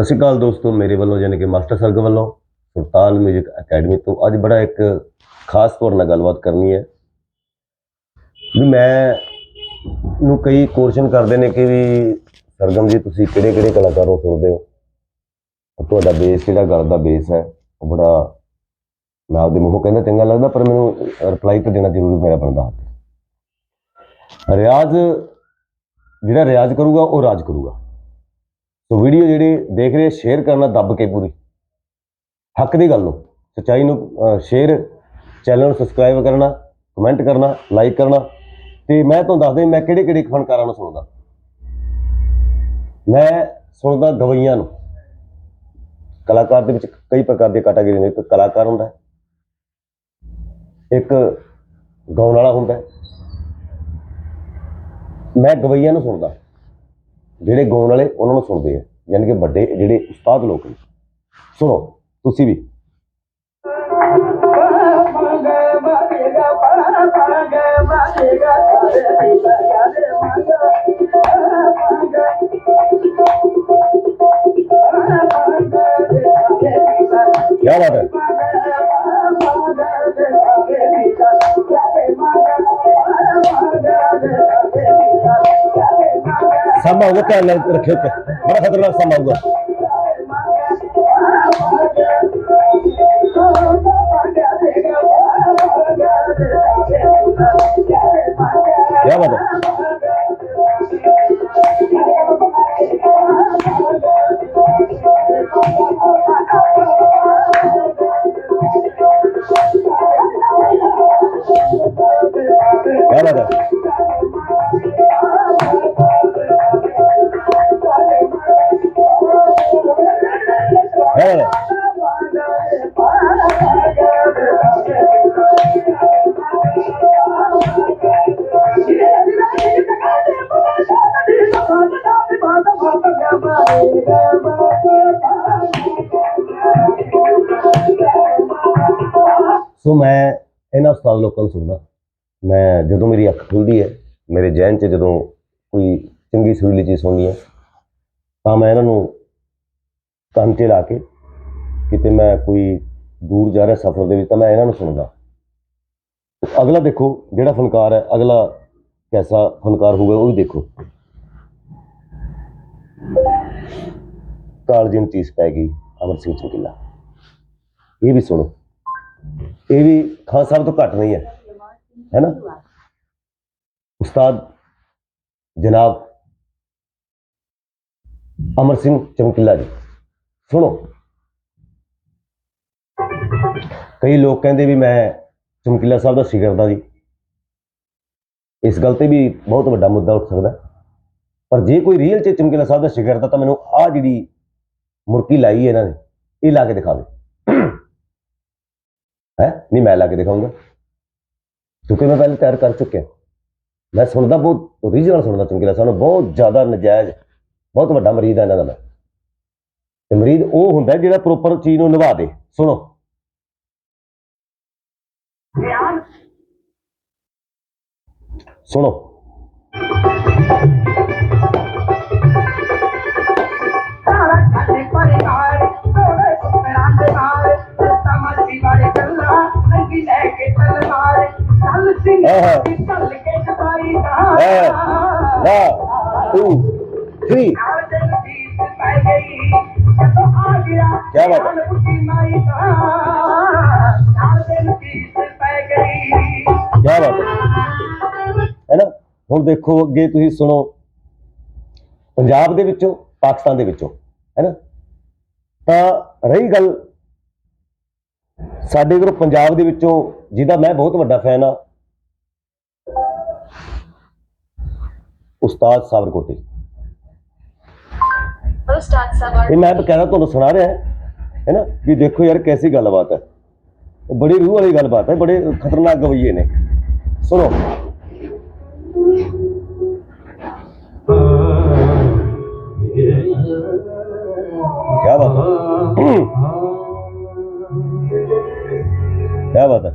ਸਤਿ ਸ਼੍ਰੀ ਅਕਾਲ ਦੋਸਤੋ, ਮੇਰੇ ਵੱਲੋਂ ਯਾਨੀ ਕਿ ਮਾਸਟਰ ਸਰਗ ਵੱਲੋਂ ਸੁਲਤਾਨ 뮤직 ਅਕੈਡਮੀ ਤੋਂ ਅੱਜ ਬੜਾ ਇੱਕ ਖਾਸ ਤੌਰ ਨਾਲ ਗੱਲਬਾਤ ਕਰਨੀ ਹੈ। ਵੀ ਮੈਂ ਨੂੰ ਕਈ ਕੁਐਸਚਨ ਕਰਦੇ ਨੇ ਕਿ ਵੀ ਸਰਗਮ ਜੀ, ਤੁਸੀਂ ਕਿਹੜੇ ਕਿਹੜੇ ਕਲਾਕਾਰੋਂ ਸੁਣਦੇ ਹੋ? ਤੁਹਾਡਾ ਬੇਸ ਜਿਹੜਾ ਗੱਲ ਦਾ ਬੇਸ ਹੈ? ਉਹ ਬੜਾ ਮੈਂ ਆਪਦੇ ਮੂੰਹੋਂ ਕਹਿੰਦਾ ਚੰਗਾ ਲੱਗਦਾ, ਪਰ ਮੈਨੂੰ ਰਿਪਲਾਈ ਤਾਂ ਦੇਣਾ ਜ਼ਰੂਰੀ ਮੇਰਾ ਬਣਦਾ ਰਿਆਜ਼, ਜਿਹੜਾ ਰਿਆਜ਼ ਕਰੂਗਾ, ਉਹ ਰਾਜ ਕਰੂਗਾ। ਸੋ ਵੀਡੀਓ ਜਿਹੜੀ ਦੇਖ ਰਹੇ ਸ਼ੇਅਰ ਕਰਨਾ ਦੱਬ ਕੇ ਪੂਰੀ। ਹੱਕ ਦੀ ਗੱਲ ਨੂੰ, ਸੱਚਾਈ ਨੂੰ ਸ਼ੇਅਰ ਚੈਨਲ ਨੂੰ ਸਬਸਕ੍ਰਾਈਬ ਕਰਨਾ ਕਮੈਂਟ ਕਰਨਾ ਲਾਈਕ ਕਰਨਾ। ਤੇ ਮੈਂ ਤੁਹਾਨੂੰ ਦੱਸਦਾ ਮੈਂ ਕਿਹੜੇ ਕਿਹੜੇ ਫਨਕਾਰਾਂ ਨੂੰ ਸੁਣਦਾ। ਮੈਂ ਸੁਣਦਾ ਗਵਈਆਂ ਨੂੰ। ਕਲਾਕਾਰ ਦੇ ਵਿੱਚ ਕਈ ਪ੍ਰਕਾਰ ਦੀਆਂ ਕੈਟਾਗਰੀ ਨੇ ਇੱਕ ਕਲਾਕਾਰ ਹੁੰਦਾ ਇੱਕ ਗਾਉਣ ਵਾਲਾ ਹੁੰਦਾ ਮੈਂ ਗਵਈਆਂ ਨੂੰ ਸੁਣਦਾ। ਜਿਹੜੇ ਗਾਉਣ ਵਾਲੇ, ਉਹਨਾਂ ਨੂੰ ਸੁਣਦੇ ਆ। ਯਾਨੀ ਕਿ ਵੱਡੇ ਜਿਹੜੇ ਉਸਤਾਦ ਲੋਕ ਨੇ। ਸੁਣੋ, ਤੁਸੀਂ ਵੀ। ਸਮਾਂ ਹੋਊਗਾ ਧਿਆਨ ਨਾਲ ਰੱਖਿਓ ਤੇ ਬੜਾ ਖਤਰਨਾਕ ਸਮਾਂ ਹੋਊਗਾ ਕੀ ਬਾਤ ਹੈ ਕੀ ਬਾਤ ਹੈ ਸੋ ਮੈਂ ਇਹਨਾਂ ਹਸਪਤਾਲ ਲੋਕਾਂ ਨੂੰ ਸੁਣਦਾ। ਮੈਂ ਜਦੋਂ ਮੇਰੀ ਅੱਖ ਖੁੱਲਦੀ ਹੈ, ਮੇਰੇ ਜ਼ਿਹਨ 'ਚ ਜਦੋਂ ਕੋਈ ਚੰਗੀ ਸੁਰੀਲੀ ਚੀਜ਼ ਸੁਣਨੀ ਹੈ, ਤਾਂ ਮੈਂ ਇਹਨਾਂ ਨੂੰ ਕੰਨ 'ਤੇ ਲਾ ਕੇ ਕਿਤੇ ਮੈਂ ਕੋਈ ਦੂਰ ਜਾ ਰਿਹਾ ਸਫ਼ਰ ਦੇ ਵਿੱਚ ਤਾਂ ਮੈਂ ਇਹਨਾਂ ਨੂੰ ਸੁਣਦਾ। ਅਗਲਾ ਦੇਖੋ ਜਿਹੜਾ ਫਨਕਾਰ ਹੈ, ਅਗਲਾ ਕੈਸਾ ਫਨਕਾਰ ਹੋਊਗਾ ਉਹ ਵੀ ਦੇਖੋ। ਕਾਲਜਨ ਚੀਜ਼ ਪੈ ਗਈ ਅਮਰ ਸਿੰਘ ਚਮਕੀਲਾ ਇਹ ਵੀ ਸੁਣੋ। ਇਹ ਵੀ ਖਾਨ ਸਾਹਿਬ ਤੋਂ ਘੱਟ ਨਹੀਂ ਹੈ ਹੈ ਨਾ? ਉਸਤਾਦ ਜਨਾਬ ਅਮਰ ਸਿੰਘ ਚਮਕੀਲਾ ਜੀ, ਸੁਣੋ। ਕਈ ਲੋਕ ਕਹਿੰਦੇ ਵੀ ਮੈਂ ਚਮਕੀਲਾ ਸਾਹਿਬ ਦਾ ਸ਼ਿਗਰਦਾ ਜੀ। ਇਸ ਗੱਲ ਤੇ ਵੀ ਬਹੁਤ ਵੱਡਾ ਮੁੱਦਾ ਉੱਠ ਸਕਦਾ। ਪਰ ਜੇ ਕੋਈ ਰੀਅਲ ਚ ਚਮਕੀਲਾ ਸਾਹਿਬ ਦਾ ਸ਼ਿਗਰਦਾ ਤਾਂ ਮੈਨੂੰ ਆ ਜਿਹੜੀ ਮੁਰਕੀ ਲਾਈ ਹੈ ਇਹਨਾਂ ਨੇ, ਇਹ ਲਾ ਕੇ ਦਿਖਾਵੇ। ਹੈ? ਨਹੀਂ ਮੈਂ ਲਾ ਕੇ ਦਿਖਾਉਂਗਾ। ਕਿਉਂਕਿ ਮੈਂ ਪਹਿਲੇ ਤਿਆਰ ਕਰ ਚੁੱਕਿਆ। ਮੈਂ ਸੁਣਦਾ ਬਹੁਤ ਰੀਜਨਲ ਸੁਣਦਾ ਚਮਕੀਲਾ। ਸਾਹਿਬ ਨੂੰ ਬਹੁਤ ਜ਼ਿਆਦਾ ਨਜਾਇਜ਼ ਬਹੁਤ ਵੱਡਾ ਮਰੀਦ ਹੈ ਇਹਨਾਂ ਦਾ ਮੈਂ। ਤੇ ਮਰੀਦ ਉਹ ਹੁੰਦਾ ਜਿਹੜਾ ਪ੍ਰੋਪਰ ਚੀਜ਼ ਨੂੰ ਨਿਭਾ ਦੇ। ਸੁਣੋ। ਸੁਣੋ। ਹੁਣ ਦੇਖੋ ਅੱਗੇ ਤੁਸੀਂ ਸੁਣੋ। ਪੰਜਾਬ ਦੇ ਵਿੱਚੋਂ ਪਾਕਿਸਤਾਨ ਦੇ ਵਿੱਚੋਂ ਹੈ ਨਾ? ਤਾਂ ਰਹੀ ਗੱਲ ਸਾਡੇ ਕੋਲ ਪੰਜਾਬ ਦੇ ਵਿੱਚੋਂ ਜਿਹਦਾ ਮੈਂ ਬਹੁਤ ਵੱਡਾ ਫੈਨ ਆ ਉਸਤਾਦ ਸਾਬਰਕੋਟੀ। ਉਸਤਾਦ ਸਾਬਰ ਇਹ ਮੈਂ ਬਕਾਇਦਾ ਤੁਹਾਨੂੰ ਸੁਣਾ ਰਿਹਾ ਹੈ ਨਾ? ਵੀ ਦੇਖੋ ਯਾਰ ਕੈਸੀ ਗੱਲਬਾਤ ਹੈ। ਬੜੀ ਰੂਹ ਵਾਲੀ ਗੱਲਬਾਤ ਹੈ ਬੜੇ ਖਤਰਨਾਕ ਗਵਈਏ ਨੇ। ਸੁਣੋ। क्या बात है?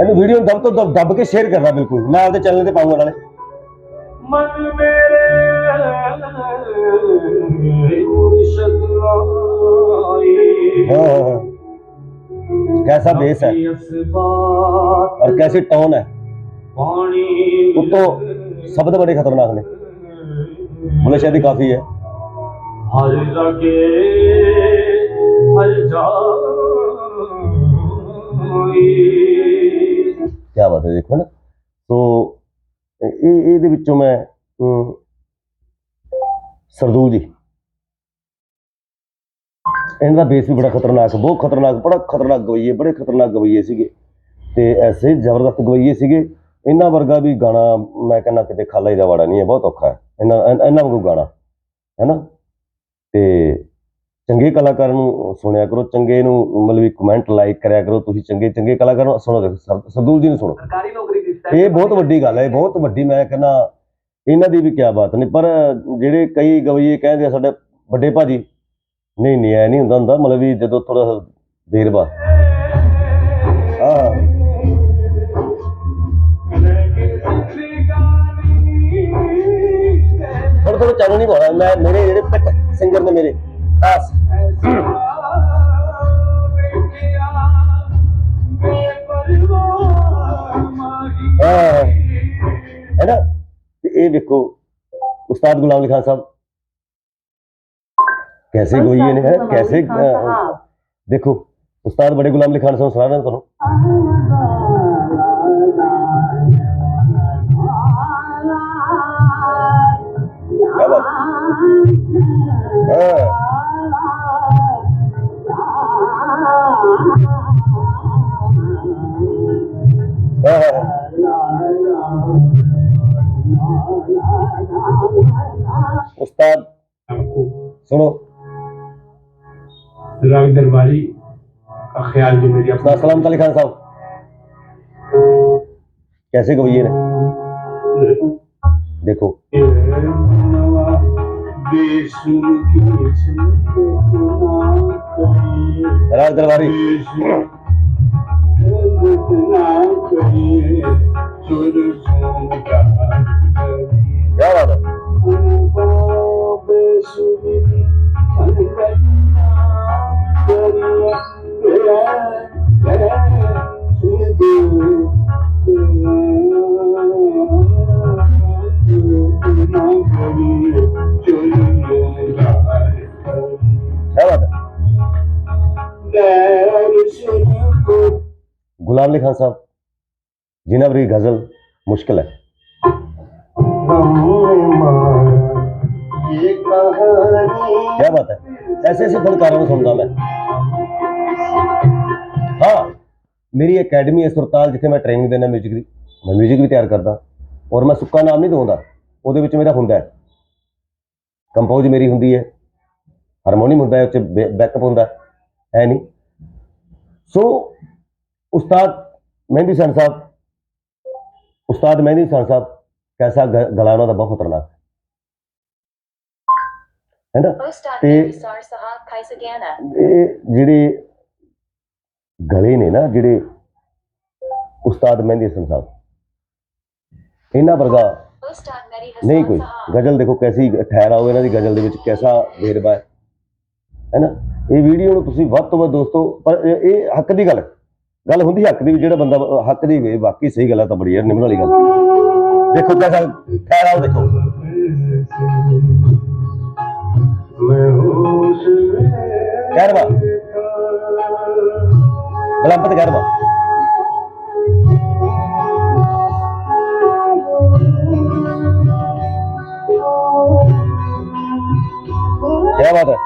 अरे वीडियो दब तो दब दब के शेयर कर रहा बिल्कुल। मैं आपके चैनल से पाऊँगा नाले। मन मेरे हाँ, हाँ, हाँ। कैसा बेस है? और कैसी टोन है? वो तो ਸ਼ਬਦ ਬੜੇ ਖਤਰਨਾਕ ਨੇ। ਮਲੇਸ਼ੀਆ ਸ਼ਾਇਦ ਕਾਫੀ ਹੈ। ਹਰ ਲਗੇ ਹਰ ਬਾਤ ਹੈ ਦੇਖੋ ਨਾ। ਸੋ ਇਹ ਇਹਦੇ ਵਿੱਚੋਂ ਮੈਂ ਸਰਦੂ ਜੀ। ਇਹਨਾਂ ਦਾ ਬੇਸ ਵੀ ਬੜਾ ਖਤਰਨਾਕ ਬਹੁਤ ਖਤਰਨਾਕ ਬੜਾ ਖਤਰਨਾਕ ਗਵਈਏ ਬੜੇ ਖਤਰਨਾਕ ਗਵਈਏ ਸੀਗੇ। ਤੇ ਐਸੇ ਜ਼ਬਰਦਸਤ ਗਵਈਏ ਸੀਗੇ। ਇਹਨਾਂ ਵਰਗਾ ਵੀ ਗਾਣਾ ਮੈਂ ਕਹਿੰਦਾ ਕਿਤੇ ਖਾਲਾ ਹੀ ਦਾ ਵਾੜਾ ਨਹੀਂ ਹੈ ਬਹੁਤ ਔਖਾ ਹੈ। ਇਹਨਾਂ ਇਹਨਾਂ- ਵਾਂਗੂ ਗਾਣਾ ਹੈ ਨਾ ਤੇ ਚੰਗੇ ਕਲਾਕਾਰਾਂ ਨੂੰ ਸੁਣਿਆ ਕਰੋ ਚੰਗੇ ਨੂੰ ਮਤਲਬ ਵੀ ਕਮੈਂਟ ਲਾਈਕ ਕਰਿਆ ਕਰੋ ਤੁਸੀਂ ਚੰਗੇ ਚੰਗੇ ਕਲਾਕਾਰ ਨੂੰ ਸੁਣੋ ਦੇਖੋ ਸਰ- ਸਰਦੂਲ ਜੀ ਨੂੰ ਸੁਣੋ। ਸਰਕਾਰੀ ਨੌਕਰੀ ਦੀ ਇਹ ਬਹੁਤ ਵੱਡੀ ਗੱਲ ਹੈ ਇਹ ਬਹੁਤ ਵੱਡੀ ਮੈਂ ਕਹਿੰਦਾ ਇਹਨਾਂ ਦੀ ਵੀ ਕਿਆ ਬਾਤ ਨਹੀਂ ਪਰ ਜਿਹੜੇ ਕਈ ਗਵਈਏ ਕਹਿੰਦੇ ਸਾਡੇ ਵੱਡੇ ਭਾਜੀ ਨਹੀਂ ਨਹੀਂ ਐ ਨਹੀਂ ਹੁੰਦਾ ਹੁੰਦਾ ਮਤਲਬ ਵੀ ਜਦੋਂ ਥੋੜਾ ਦੇਰ ਬਾਅਦ। ਥੋੜਾ ਥੋੜਾ ਚਾਲੂ ਨਹੀਂ ਪਾਉਣਾ ਮੈਂ ਮੇਰੇ ਜਿਹੜੇ ਪਿੱਟ ਸਿੰਗਰ ਨੇ ਮੇਰੇ ਖਾਸ ਹਾਂ ਹੈ ਨਾ ਤੇ ਇਹ ਵੇਖੋ ਉਸਤਾਦ ਗੁਲਾਮ ਅਲੀ ਖਾਨ ਸਾਹਿਬ कैसे गोइए ने है कैसे अ, देखो उस्ताद बड़े गुलाम अली खान साहब सुना रहे हाँ हाँ, हाँ, हाँ। उस्ताद सुनो राग दरबारी का ख्याल जो मेरी उस्ताद सलाम अली खान साहब कैसे गवैये ने देखो ఎలా ఇద్దరు వారి ఎవరు ਗੁਲਾਮ ਅਲੀ ਖਾਨ ਸਾਹਿਬ, ਜਿਨ੍ਹਾਂ ਵਰਗੀ ਗਜ਼ਲ ਮੁਸ਼ਕਲ ਹੈ। क्या बात ਹੈ। ऐसे ऐसे फनकारों को सुनता मैं हाँ मेरी अकेडमी है सुरताल जिथे मैं ट्रेनिंग देना म्यूजिक की मैं म्यूजिक भी तैयार करता और मैं सुक्का नाम नहीं ਦਵਾਉਂਦਾ। ਉਹਦੇ ਵਿੱਚ ਮੇਰਾ ਹੁੰਦਾ ਹੈ। ਕੰਪੋਜ਼ ਮੇਰੀ ਹੁੰਦੀ ਹੈ। ਹਾਰਮੋਨੀਅਮ ਹੁੰਦਾ ਹੈ ਉੱਚ ਬੈਕਅਪ ਹੁੰਦਾ ਹੈ। ਨਹੀਂ। ਸੋ ਉਸਤਾਦ ਮਹਿੰਦੀ ਸਨ ਸਾਹਿਬ ਉਸਤਾਦ ਮਹਿੰਦੀ ਸਨ ਸਾਹਿਬ कैसा ग- गला ਉਹਨਾਂ ਦਾ ਬਹੁਤ ਖਤਰਨਾਕ ਹੈ ਨਾ Ustad ਤੇ Sar Sahab Kaisagana. ਇਹ ਜਿਹੜੇ ਗਲੇ ਨੇ ਨਾ ਜਿਹੜੇ ਉਸਤਾਦ ਮਹਿੰਦੀ ਹਸਨ ਸਾਹਿਬ ਇਹਨਾਂ ਵਰਗਾ Ustad Mehdi ਨਹੀਂ Hassan ਕੋਈ Sahab. ਗਜ਼ਲ ਦੇਖੋ ਕੈਸੀ ਠਹਿਰਾਓ ਇਹਨਾਂ ਦੀ ਗਜ਼ਲ ਦੇ ਵਿੱਚ ਕੈਸਾ ਵੇਰਵਾ ਹੈ ਹੈ ਨਾ ਇਹ ਵੀਡੀਓ ਨੂੰ ਤੁਸੀਂ ਵੱਧ ਤੋਂ ਵੱਧ ਦੋਸਤੋ ਪਰ ਇਹ ਇਹ ਹੱਕ ਦੀ ਗੱਲ ਹੈ। ਗੱਲ ਹੁੰਦੀ ਹੱਕ ਦੀ ਵੀ ਜਿਹੜਾ ਬੰਦਾ ਹੱਕ ਦੀ ਹੋਵੇ ਬਾਕੀ ਸਹੀ ਗੱਲ ਹੈ ਤਾਂ ਬੜੀ ਯਾਰ ਨਿਮਨ ਵਾਲੀ ਗੱਲ ਦੇਖੋ ਕੈਸਾ ਠਹਿਰਾਓ ਦੇਖੋ ਕਹਿਰਵਾ ਬਲੰਪਤ ਕਹਿਰਵਾ क्या बात है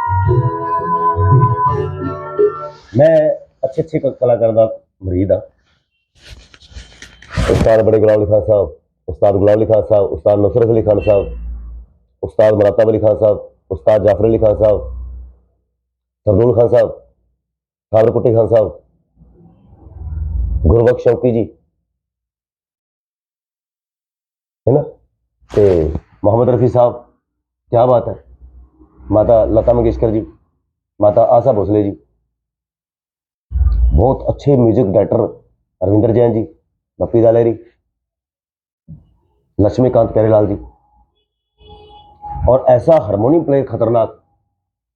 मैं अच्छे अच्छे क- कलाकार ਦਾ ਮਰੀਦ ਹਾਂ ਉਸਤਾਦ ਬੜੇ ਗੁਲਾਮ ਅਲੀ ਖਾਨ ਸਾਹਿਬ ਉਸਤਾਦ ਗੁਲਾਮ ਅਲੀ ਖਾਨ ਸਾਹਿਬ ਉਸਤਾਦ ਨਸਰਤ ਅਲੀ ਖਾਨ ਸਾਹਿਬ ਉਸਤਾਦ ਮਰਾਤਾਬ ਅਲੀ ਖਾਨ ਸਾਹਿਬ ਉਸਤਾਦ ਜਾਫਰ ਅਲੀ ਖਾਨ ਸਾਹਿਬ ਸਰਦੂਲ ਖਾਨ ਸਾਹਿਬ ਸਾਬਰ ਕੁੱਟੀ ਖਾਨ ਸਾਹਿਬ ਗੁਰਬਖਸ਼ ਸ਼ੌਕੀ ਜੀ ਹੈ ਨਾ ਤੇ मोहम्मद रफ़ी साहब क्या बात है माता लता मंगेशकर जी माता आशा भोसले जी बहुत अच्छे म्यूजिक डायरेक्टर अरविंदर जैन जी बप्पी दालेरी लक्ष्मीकांत प्यारेलाल जी ਔਰ ਐਸਾ ਹਾਰਮੋਨੀਅਮ ਪਲੇ ਖਤਰਨਾਕ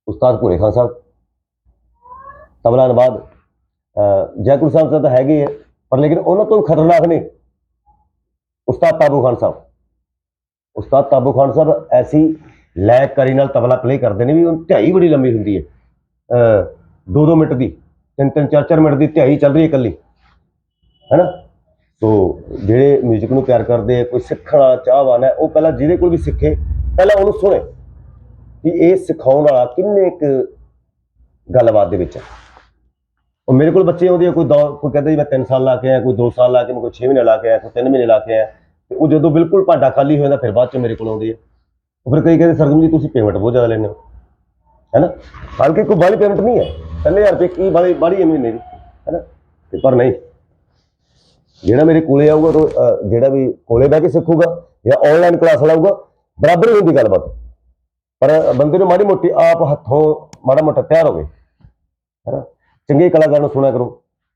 ਉਸਤਾਦ ਭੂਰੇ ਖਾਨ ਸਾਹਿਬ ਤਬਲਾ ਨਵਾਦ ਅਹ ਜੈਕੁਰ ਸਾਹਿਬ ਤਾਂ ਹੈਗੇ ਹੀ ਹੈ ਪਰ ਲੇਕਿਨ ਉਹਨਾਂ ਤੋਂ ਵੀ ਖਤਰਨਾਕ ਨੇ ਉਸਤਾਦ ਤਾਬੂ ਖਾਨ ਸਾਹਿਬ ਉਸਤਾਦ ਤਾਬੂ ਖਾਨ ਸਾਹਿਬ ਐਸੀ ਲੈ ਕਰੀ ਨਾਲ ਤਬਲਾ ਪਲੇ ਕਰਦੇ ਨੇ ਵੀ ਉਹ ਢਾਈ ਬੜੀ ਲੰਬੀ ਹੁੰਦੀ ਹੈ ਅਹ ਦੋ ਦੋ ਮਿੰਟ ਦੀ ਤਿੰਨ ਤਿੰਨ, ਚਾਰ ਚਾਰ ਮਿੰਟ ਦੀ ਢਾਈ ਚੱਲ ਰਹੀ ਹੈ ਇਕੱਲੀ। ਹੈਨਾ? ਸੋ ਜਿਹੜੇ 뮤직 ਨੂੰ ਪਿਆਰ ਕਰਦੇ ਆ ਕੋਈ ਸਿੱਖਣ ਵਾਲਾ ਚਾਹਵਾਨ ਹੈ, ਉਹ ਪਹਿਲਾਂ ਜਿਹਦੇ ਕੋਲ ਵੀ ਸਿੱਖੇ, ਪਹਿਲਾਂ ਉਹਨੂੰ ਸੁਣੇ ਕਿ ਇਹ ਸਿਖਾਉਣ ਵਾਲਾ ਕਿੰਨੇ ਕੁ ਗੱਲਬਾਤ ਦੇ ਵਿੱਚ ਹੈ। ਉਹ ਮੇਰੇ ਕੋਲ ਬੱਚੇ ਆਉਂਦੇ ਆ, ਕੋਈ ਦੋ, ਕੋਈ ਕਹਿੰਦਾ ਜੀ ਮੈਂ 3 ਸਾਲ ਲਾ ਕੇ ਆਇਆ, ਕੋਈ 2 ਸਾਲ ਲਾ ਕੇ, ਮੈਂ ਕੋਈ 6 ਮਹੀਨੇ ਲਾ ਕੇ ਆਇਆ, ਕੋਈ 3 ਮਹੀਨੇ ਲਾ ਕੇ ਆਇਆ, ਤੇ ਉਹ ਜਦੋਂ ਬਿਲਕੁਲ ਭਾਂਡਾ ਖਾਲੀ ਹੋ ਜਾਂਦਾ, ਫਿਰ ਬਾਅਦ ਚ ਮੇਰੇ ਕੋਲ ਆਉਂਦੀ ਹੈ। ਉਹ ਫਿਰ ਕਈ ਕਹਿੰਦੇ ਸਰਗਮ ਜੀ, ਤੁਸੀਂ ਪੇਮੈਂਟ ਬਹੁਤ ਜ਼ਿਆਦਾ ਲੈਂਦੇ ਹੋ। ਹੈਨਾ ਹਾਲਾਂਕਿ ਕੋਈ ਬਾਹਲੀ ਪੇਮੈਂਟ ਨਹੀਂ ਹੈ। 3000 ਰੁਪਏ ਕੀ ਬਾਹਲੀ ਬਾਹਲੀ ਹੈ ਮਹੀਨੇ ਦੀ ਹੈਨਾ ਤੇ ਪਰ ਨਹੀਂ। ਜਿਹੜਾ ਮੇਰੇ ਕੋਲੇ ਆਊਗਾ ਤਾਂ ਅਹ, ਜਿਹੜਾ ਵੀ ਕੋਲੇ ਬਹਿ ਕੇ ਸਿੱਖੂਗਾ ਜਾਂ ਆਨਲਾਈਨ ਕਲਾਸ ਲਾਊਗਾ ਬਰਾਬਰ ਹੀ ਹੁੰਦੀ ਗੱਲਬਾਤ ਪਰ ਬੰਦੇ ਨੂੰ ਮਾੜੀ ਮੋਟੀ ਆਪ ਹੱਥੋਂ ਮਾੜਾ ਮੋਟਾ ਤਿਆਰ ਹੋਵੇ ਹੈਨਾ ਚੰਗੇ ਕਲਾਕਾਰ ਨੂੰ ਸੁਣਿਆ ਕਰੋ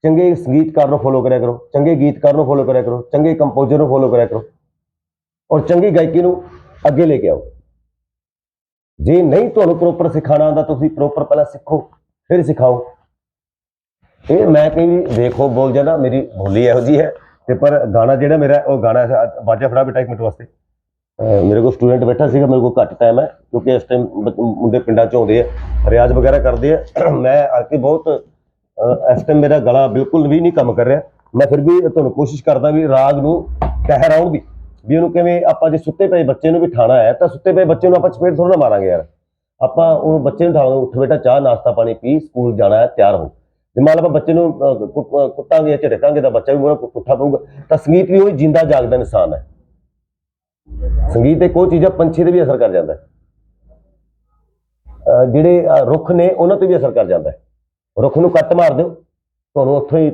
ਚੰਗੇ ਸੰਗੀਤਕਾਰ ਨੂੰ ਫੋਲੋ ਕਰਿਆ ਕਰੋ ਚੰਗੇ ਗੀਤਕਾਰ ਨੂੰ ਫੋਲੋ ਕਰਿਆ ਕਰੋ ਚੰਗੇ ਕੰਪੋਜ਼ਰ ਨੂੰ ਫੋਲੋ ਕਰਿਆ ਕਰੋ ਔਰ ਚੰਗੀ ਗਾਇਕੀ ਨੂੰ ਅੱਗੇ ਲੈ ਕੇ ਆਓ। ਜੇ ਨਹੀਂ ਤੁਹਾਨੂੰ ਪ੍ਰੋਪਰ ਸਿਖਾਣਾ ਆਉਂਦਾ ਤੁਸੀਂ ਪ੍ਰੋਪਰ ਪਹਿਲਾਂ ਸਿੱਖੋ ਫਿਰ ਸਿਖਾਓ। ਇਹ ਮੈਂ ਕਈ ਵੀ ਦੇਖੋ ਬੋਲ ਜਾਣਾ ਮੇਰੀ ਬੋਲੀ ਇਹੋ ਜੀ ਹੈ ਤੇ ਪਰ ਗਾਣਾ ਜਿਹੜਾ ਮੇਰਾ ਉਹ ਗਾਣਾ ਹੈ, ਬਾਜਾ ਫੜਾ ਬੇਟਾ ਇੱਕ ਮਿੰਟ ਵਾਸਤੇ। ਮੇਰੇ ਕੋਲ ਸਟੂਡੈਂਟ ਬੈਠਾ ਸੀਗਾ ਮੇਰੇ ਕੋਲ ਘੱਟ ਟਾਈਮ ਹੈ ਕਿਉਂਕਿ ਇਸ ਟਾਈਮ ਮੁੰਡੇ ਪਿੰਡਾਂ ਚ ਆਉਂਦੇ ਆ ਰਿਆਜ਼ ਵਗੈਰਾ ਕਰਦੇ ਆ। ਮੈਂ ਆ ਕੇ ਬਹੁਤ ਇਸ ਟਾਈਮ ਮੇਰਾ ਗਲਾ ਬਿਲਕੁਲ ਵੀ ਨਹੀਂ ਕੰਮ ਕਰ ਰਿਹਾ। ਮੈਂ ਫਿਰ ਵੀ ਤੁਹਾਨੂੰ ਕੋਸ਼ਿਸ਼ ਕਰਦਾ ਵੀ ਰਾਗ ਨੂੰ ਟਹਿਰਾਉਣ ਦੀ। ਵੀ ਉਹਨੂੰ ਕਿਵੇਂ ਆਪਾਂ ਜੇ ਸੁੱਤੇ ਪਏ ਬੱਚੇ ਨੂੰ ਵੀ ਠਾਣਾ ਹੈ, ਤਾਂ ਸੁੱਤੇ ਪਏ ਬੱਚੇ ਨੂੰ ਆਪਾਂ ਚਪੇੜ ਥੋੜਾ ਨਾ ਮਾਰਾਂਗੇ ਯਾਰ। ਆਪਾਂ ਉਹ ਬੱਚੇ ਨੂੰ ਠਾਵਾਂਗੇ ਉੱਠ ਬੇਟਾ ਚਾਹ, ਨਾਸ਼ਤਾ ਪਾਣੀ ਪੀ, ਸਕੂਲ ਜਾਣਾ ਹੈ, ਤਿਆਰ ਹੋ। ਜੇ ਮੰਨ ਲਓ ਆਪਾਂ ਬੱਚੇ ਨੂੰ ਕੁੱਟਾਂਗੇ ਜਾਂ ਝਟਕਾਂਗੇ ਤਾਂ ਬੱਚਾ ਵੀ ਉਹਨੂੰ ਪੁੱਠਾ ਪਊਗਾ। ਤਾਂ ਸੰਗੀਤ ਵੀ ਉਹ ਜਿੰਦਾ ਜਾਗਦਾ ਇਨਸਾਨ ਹੈ। ਸੰਗੀਤ ਤੇ ਕੋਈ ਚੀਜ਼ਾਂ ਪੰਛੀ ਤੇ ਵੀ ਅਸਰ ਕਰ ਜਾਂਦਾ ਹੈ। ਜਿਹੜੇ ਰੁੱਖ ਨੇ, ਉਹਨਾਂ ਤੇ ਵੀ ਅਸਰ ਕਰ ਜਾਂਦਾ ਹੈ। ਰੁੱਖ ਨੂੰ ਕੱਟ ਮਾਰ ਦਿਓ। ਤੁਹਾਨੂੰ ਉੱਥੋਂ ਹੀ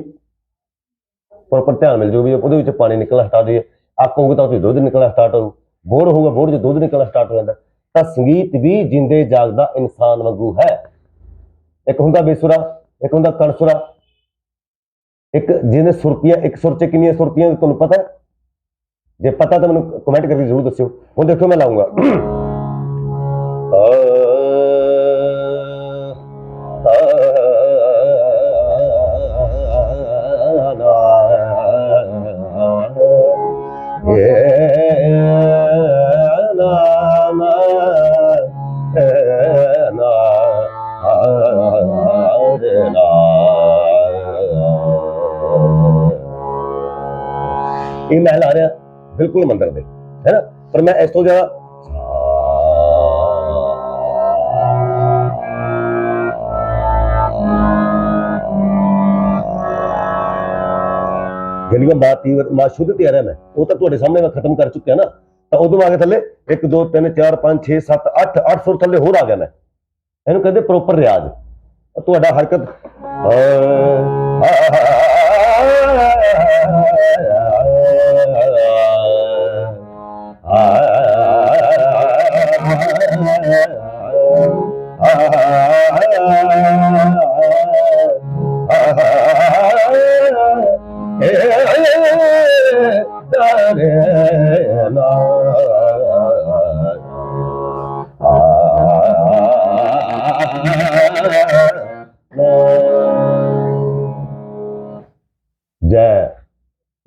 ਪ੍ਰੋਪਰ ਧਿਆਨ ਮਿਲ ਜਾਊ ਵੀ ਉਹਦੇ ਵਿੱਚ ਪਾਣੀ ਨਿਕਲਣਾ ਹਟਾ ਹੋ ਅੱਕ ਹੋਊਗਾ ਤਾਂ ਉਹਦੇ ਦੁੱਧ ਨਿਕਲਣਾ ਸਟਾਰਟ ਹੋਊ ਬੋਰ ਹੋਊਗਾ ਬੋਰ 'ਚ ਦੁੱਧ ਨਿਕਲਣਾ ਸਟਾਰਟ ਹੋ ਜਾਂਦਾ। ਤਾਂ ਸੰਗੀਤ ਵੀ ਜਿੰਦੇ ਜਾਗਦਾ ਇਨਸਾਨ ਵਾਂਗੂ ਹੈ। ਇੱਕ ਹੁੰਦਾ ਬੇਸੁਰਾ ਇੱਕ ਹੁੰਦਾ ਕਣਸੁਰਾ। ਇੱਕ ਜਿਹਦੇ ਸੁਰਤੀਆਂ ਇੱਕ ਸੁਰ 'ਚ ਕਿੰਨੀਆਂ ਸੁਰਤੀਆਂ ਤੁਹਾਨੂੰ ਪਤਾ? ਜੇ ਪਤਾ ਤਾਂ ਮੈਨੂੰ ਕਮੈਂਟ ਕਰਕੇ ਜ਼ਰੂਰ ਦੱਸਿਓ। ਹੁਣ ਦੇਖੋ ਮੈਂ ਲਾਉਂਗਾ। ਇਹ ਮੈਂ ਲਾ ਰਿਹਾ ਬਿਲਕੁਲ ਮੰਦਰ ਦੇ, ਹੈ ਨਾ? ਪਰ ਮੈਂ ਇਸ ਤੋਂ ਜ਼ਿਆਦਾ ਜਿਹੜੀਆਂ ਬਾਤ ਤੀਵਰ ਮਾ ਸ਼ੁੱਧ ਤੇ ਆ ਰਿਹਾ ਮੈਂ, ਉਹ ਤਾਂ ਤੁਹਾਡੇ ਸਾਹਮਣੇ ਮੈਂ ਖਤਮ ਕਰ ਚੁੱਕਿਆ ਨਾ, ਤਾਂ ਉਦੋਂ ਆ ਕੇ ਥੱਲੇ 1 2 3 4 5 6 7 8 8 ਸੁਰ ਥੱਲੇ ਹੋਰ ਆ ਗਿਆ ਮੈਂ। ਇਹਨੂੰ ਕਹਿੰਦੇ ਪ੍ਰੋਪਰ ਰਿਆਜ਼। ਤੁਹਾਡਾ ਹਰਕਤ ਜੈ।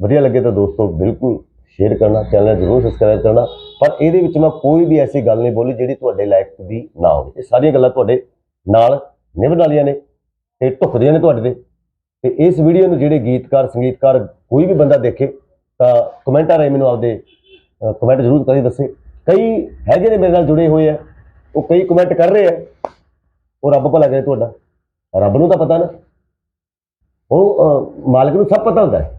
ਵਧੀਆ ਲੱਗੇ ਤਾਂ ਦੋਸਤੋ, ਬਿਲਕੁਲ ਸ਼ੇਅਰ ਕਰਨਾ ਚੈਨਲ ਜ਼ਰੂਰ ਸਬਸਕ੍ਰਾਈਬ ਕਰਨਾ। ਪਰ ਇਹਦੇ ਵਿੱਚ ਮੈਂ ਕੋਈ ਵੀ ਐਸੀ ਗੱਲ ਨਹੀਂ ਬੋਲੀ ਜਿਹੜੀ ਤੁਹਾਡੇ ਲਾਇਕ ਦੀ ਨਾ ਹੋਵੇ। ਇਹ ਸਾਰੀਆਂ ਗੱਲਾਂ ਤੁਹਾਡੇ ਨਾਲ ਨਿਭਣ ਵਾਲੀਆਂ ਨੇ ਤੇ ਢੁੱਕਦੀਆਂ ਨੇ ਤੁਹਾਡੇ ਤੇ। ਤੇ ਇਸ ਵੀਡੀਓ ਨੂੰ ਜਿਹੜੇ ਗੀਤਕਾਰ, ਸੰਗੀਤਕਾਰ ਕੋਈ ਵੀ ਬੰਦਾ ਦੇਖੇ, ਤਾਂ ਕਮੈਂਟਾਂ ਰਾਹੀਂ ਮੈਨੂੰ ਆਪਦੇ ਕਮੈਂਟ ਜ਼ਰੂਰ ਕਰੀ ਦੱਸੇ। ਕਈ ਹੈਗੇ ਨੇ ਮੇਰੇ ਨਾਲ ਜੁੜੇ ਹੋਏ ਆ, ਉਹ ਕਈ ਕਮੈਂਟ ਕਰ ਰਹੇ ਆ। ਉਹ ਰੱਬ ਭਲਾ ਕਰੇ ਤੁਹਾਡਾ। ਰੱਬ ਨੂੰ ਤਾਂ ਪਤਾ ਨਾ। ਉਹ ਮਾਲਕ ਨੂੰ ਸਭ ਪਤਾ ਹੁੰਦਾ ਹੈ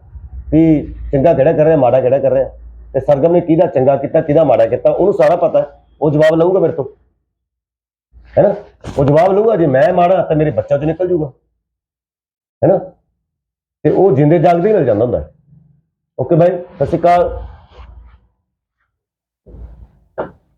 ਵੀ ਚੰਗਾ ਕਿਹੜਾ ਕਰ ਰਿਹਾ, ਮਾੜਾ ਕਿਹੜਾ ਕਰ ਰਿਹਾ। ਤੇ ਸਰਗਮ ਨੇ ਕਿਹਦਾ ਚੰਗਾ ਕੀਤਾ, ਕਿਹਦਾ ਮਾੜਾ ਕੀਤਾ, ਉਹਨੂੰ ਸਾਰਾ ਪਤਾ ਉਹ ਜਵਾਬ ਲਊਗਾ ਮੇਰੇ ਤੋਂ। ਹੈਨਾ ਉਹ ਜਵਾਬ ਲਊਗਾ, ਜੇ ਮੈਂ ਮਾੜਾ, ਤਾਂ ਮੇਰੇ ਬੱਚਾ 'ਚੋਂ ਨਿਕਲ ਜੂਗਾ ਹੈਨਾ ਤੇ ਉਹ ਜਿੰਦੇ ਜਾਗਦੇ ਹੀ ਮਿਲ ਜਾਂਦਾ ਹੁੰਦਾ ਓਕੇ ਭਾਈ ਸਤਿ ਸ਼੍ਰੀ ਅਕਾਲ।